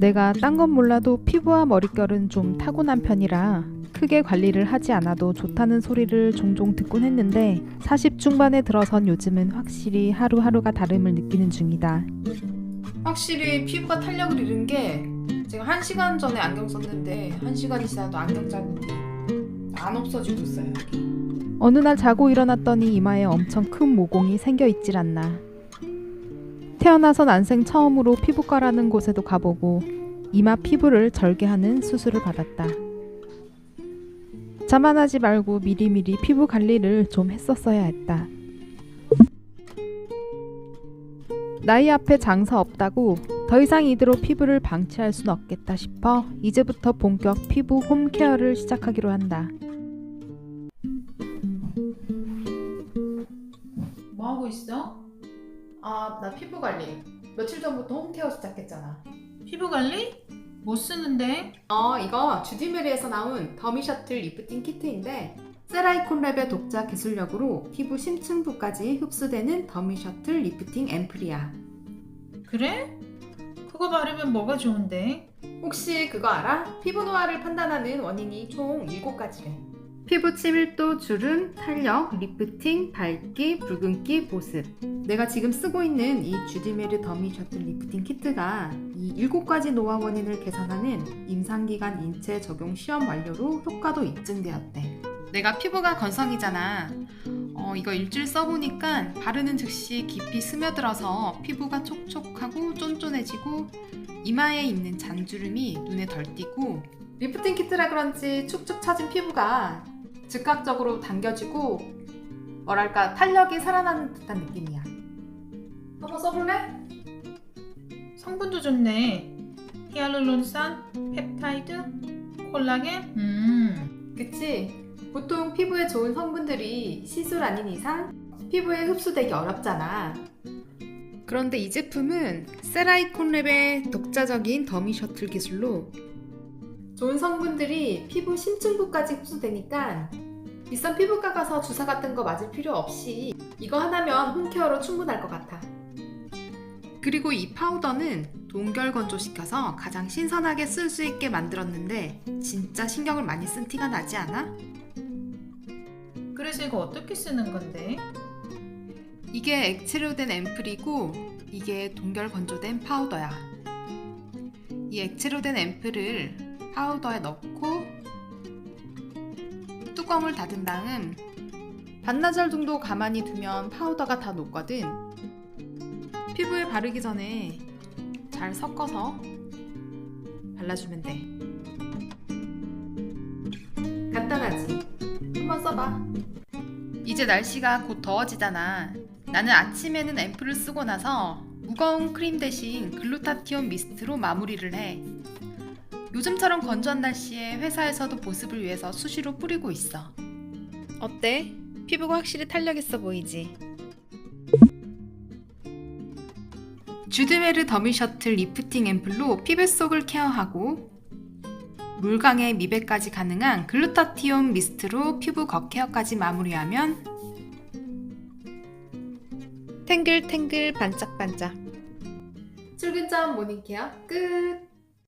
내가 딴 건 몰라도 피부와 머릿결은 좀 타고난 편이라 크게 관리를 하지 않아도 좋다는 소리를 종종 듣곤 했는데 40 중반에 들어선 요즘은 확실히 하루하루가 다름을 느끼는 중이다. 확실히 피부가 탄력을 잃은 게 제가 한 시간 전에 안경 썼는데 한 시간이 지나도 안경 자국이 안 없어지고 있어요. 어느 날 자고 일어났더니 이마에 엄청 큰 모공이 생겨 있질 않나. 태어나서 난생 처음으로 피부과라는 곳에도 가보고 이마 피부를 절개하는 수술을 받았다. 자만하지 말고 미리미리 피부 관리를 좀 했었어야 했다. 나이 앞에 장사 없다고 더 이상 이대로 피부를 방치할 순 없겠다 싶어 이제부터 본격 피부 홈케어를 시작하기로 한다. 뭐 하고 있어? 아, 나 피부 관리. 며칠 전부터 홈케어 시작했잖아. 피부 관리? 뭐 쓰는데? 어, 이거 주디메리에서 나온 더미 셔틀 리프팅 키트인데 세라이콘 랩의 독자 기술력으로 피부 심층부까지 흡수되는 더미 셔틀 리프팅 앰플이야. 그래? 그거 바르면 뭐가 좋은데? 혹시 그거 알아? 피부 노화를 판단하는 원인이 총 7가지래. 피부 치밀도, 주름, 탄력, 리프팅, 밝기, 붉은기, 보습. 내가 지금 쓰고 있는 이 주디메르 더미 셔틀 리프팅 키트가 이 7가지 노화 원인을 개선하는 임상기관 인체 적용 시험 완료로 효과도 입증되었대. 내가 피부가 건성이잖아. 어, 이거 일주일 써보니까 바르는 즉시 깊이 스며들어서 피부가 촉촉하고 쫀쫀해지고 이마에 있는 잔주름이 눈에 덜 띄고 리프팅 키트라 그런지 축축 처진 피부가 즉각적으로 당겨지고 뭐랄까 탄력이 살아나는 듯한 느낌이야. 한번 써볼래? 성분도 좋네. 히알루론산, 펩타이드, 콜라겐? 음, 그치? 보통 피부에 좋은 성분들이 시술 아닌 이상 피부에 흡수되기 어렵잖아. 그런데 이 제품은 세라이콘 랩의 독자적인 더미 셔틀 기술로 좋은 성분들이 피부 심층부까지 흡수되니까 비싼 피부과 가서 주사 같은 거 맞을 필요 없이 이거 하나면 홈케어로 충분할 것 같아. 그리고 이 파우더는 동결 건조시켜서 가장 신선하게 쓸 수 있게 만들었는데 진짜 신경을 많이 쓴 티가 나지 않아? 그래서 이거 어떻게 쓰는 건데? 이게 액체로 된 앰플이고 이게 동결 건조된 파우더야. 이 액체로 된 앰플을 파우더에 넣고 뚜껑을 닫은 다음 반나절 정도 가만히 두면 파우더가 다 녹거든. 피부에 바르기 전에 잘 섞어서 발라주면 돼. 간단하지? 한번 써봐. 이제 날씨가 곧 더워지잖아. 나는 아침에는 앰플을 쓰고 나서 무거운 크림 대신 글루타티온 미스트로 마무리를 해. 요즘처럼 건조한 날씨에 회사에서도 보습을 위해서 수시로 뿌리고 있어. 어때? 피부가 확실히 탄력 있어 보이지? 주드메르 더미 셔틀 리프팅 앰플로 피부 속을 케어하고 물광의 미백까지 가능한 글루타티온 미스트로 피부 겉케어까지 마무리하면 탱글탱글 반짝반짝 출근 전 모닝케어 끝!